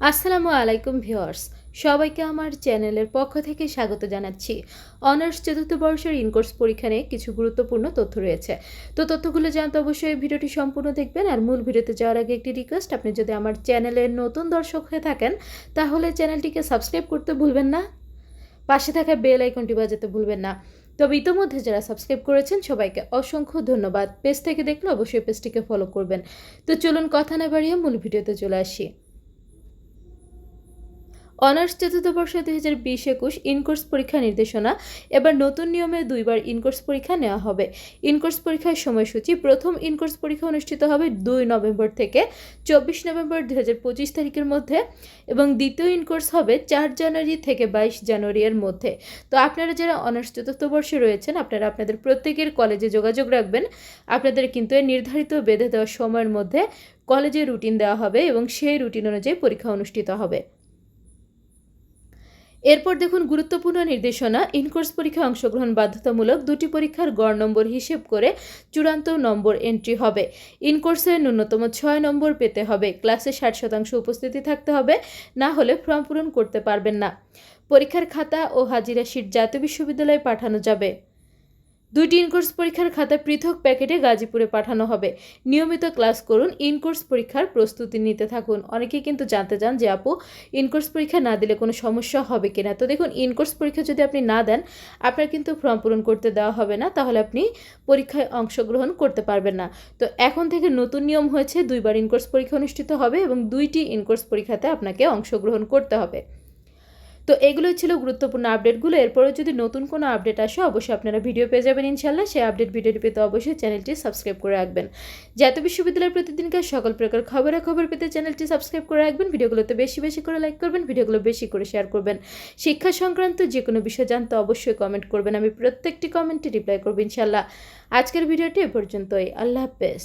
আসসালামু আলাইকুম ভিউয়ার্স, সবাইকে আমার চ্যানেলের পক্ষ থেকে স্বাগত জানাচ্ছি। অনার্স চতুর্থ বর্ষের ইনকোর্স পরীক্ষা নিয়ে কিছু গুরুত্বপূর্ণ তথ্য রয়েছে। তো তথ্যগুলো জানতে অবশ্যই ভিডিওটি সম্পূর্ণ দেখবেন আর মূল ভিডিওতে যাওয়ার আগে একটি রিকোয়েস্ট আপনি যদি আমার চ্যানেলের নতুন দর্শক হয়ে থাকেন, তাহলে চ্যানেলটিকে সাবস্ক্রাইব করতে ভুলবেন না। পাশে থাকা বেল আইকনটি বাজাতে ভুলবেন না। তবে ইতোমধ্যে যারা সাবস্ক্রাইব করেছেন, সবাইকে অসংখ্য ধন্যবাদ। পেজ থেকে দেখলে অবশ্যই পেজটিকে ফলো করবেন। তো চলুন কথা না বাড়িয়ে মূল ভিডিওতে চলে আসি। অনার্স চতুর্থ বর্ষ দুই হাজার বিশ একুশ ইনকোর্স পরীক্ষা নির্দেশনা। এবার নতুন নিয়মে দুইবার ইনকোর্স পরীক্ষা নেওয়া হবে। ইনকোর্স পরীক্ষার সময়সূচি প্রথম ইনকোর্স পরীক্ষা অনুষ্ঠিত হবে দুই নভেম্বর থেকে চব্বিশ নভেম্বর দুই হাজার পঁচিশ তারিখের মধ্যে এবং দ্বিতীয় ইনকোর্স হবে চার জানুয়ারি থেকে বাইশ জানুয়ারি এর মধ্যে। তো আপনারা যারা অনার্স চতুর্থ বর্ষে রয়েছেন, আপনারা আপনাদের প্রত্যেকের কলেজে যোগাযোগ রাখবেন। আপনাদের কিন্তু এই নির্ধারিত বেঁধে দেওয়া সময়ের মধ্যে কলেজে রুটিন দেওয়া হবে এবং সেই রুটিন অনুযায়ী পরীক্ষা অনুষ্ঠিত হবে। এরপর দেখুন গুরুত্বপূর্ণ নির্দেশনা ইনকোর্স পরীক্ষায় অংশগ্রহণ বাধ্যতামূলক দুটি পরীক্ষার গড় নম্বর হিসেব করে চূড়ান্ত নম্বর এন্ট্রি হবে। ইনকোর্সে ন্যূনতম ছয় নম্বর পেতে হবে। ক্লাসে ষাট শতাংশ উপস্থিতি থাকতে হবে, না হলে ফর্ম পূরণ করতে পারবেন না। পরীক্ষার খাতা ও হাজিরা শিট জাতীয় বিশ্ববিদ্যালয়ে পাঠানো যাবে। দুইটি ইনকোর্স পরীক্ষার খাতা পৃথক প্যাকেটে গাজীপুরে পাঠানো হবে। নিয়মিত ক্লাস করুন, ইনকোর্স পরীক্ষার প্রস্তুতি নিতে থাকুন। অনেকেই কিন্তু জানতে চান যে, আপু, ইনকোর্স পরীক্ষা না দিলে কোনো সমস্যা হবে কিনা? তো দেখুন, ইনকোর্স পরীক্ষা যদি আপনি না দেন, আপনার কিন্তু ফর্ম পূরণ করতে দেওয়া হবে না। তাহলে আপনি পরীক্ষায় অংশগ্রহণ করতে পারবেন না। তো এখন থেকে নতুন নিয়ম হয়েছে, দুইবার ইনকোর্স পরীক্ষা অনুষ্ঠিত হবে এবং দুইটি ইনকোর্স পরীক্ষাতে আপনাকে অংশগ্রহণ করতে হবে। তো এগুলোই ছিল গুরুত্বপূর্ণ আপডেটগুলো। এরপরেও যদি নতুন কোনো আপডেট আসে, অবশ্যই আপনারা ভিডিও পেয়ে যাবেন ইনশাল্লাহ। সেই আপডেট ভিডিওটি পেতে অবশ্যই চ্যানেলটি সাবস্ক্রাইব করে রাখবেন। জাতীয় বিশ্ববিদ্যালয়ের প্রতিদিনকার সকল প্রকার খবরাখবর পেতে চ্যানেলটি সাবস্ক্রাইব করে রাখবেন। ভিডিওগুলোতে বেশি বেশি করে লাইক করবেন, ভিডিওগুলো বেশি করে শেয়ার করবেন। শিক্ষা সংক্রান্ত যে কোনো বিষয় জানতে অবশ্যই কমেন্ট করবেন। আমি প্রত্যেকটি কমেন্টে রিপ্লাই করব ইনশাল্লাহ। আজকের ভিডিওটি এ পর্যন্তই। আল্লাহ হাফেজ।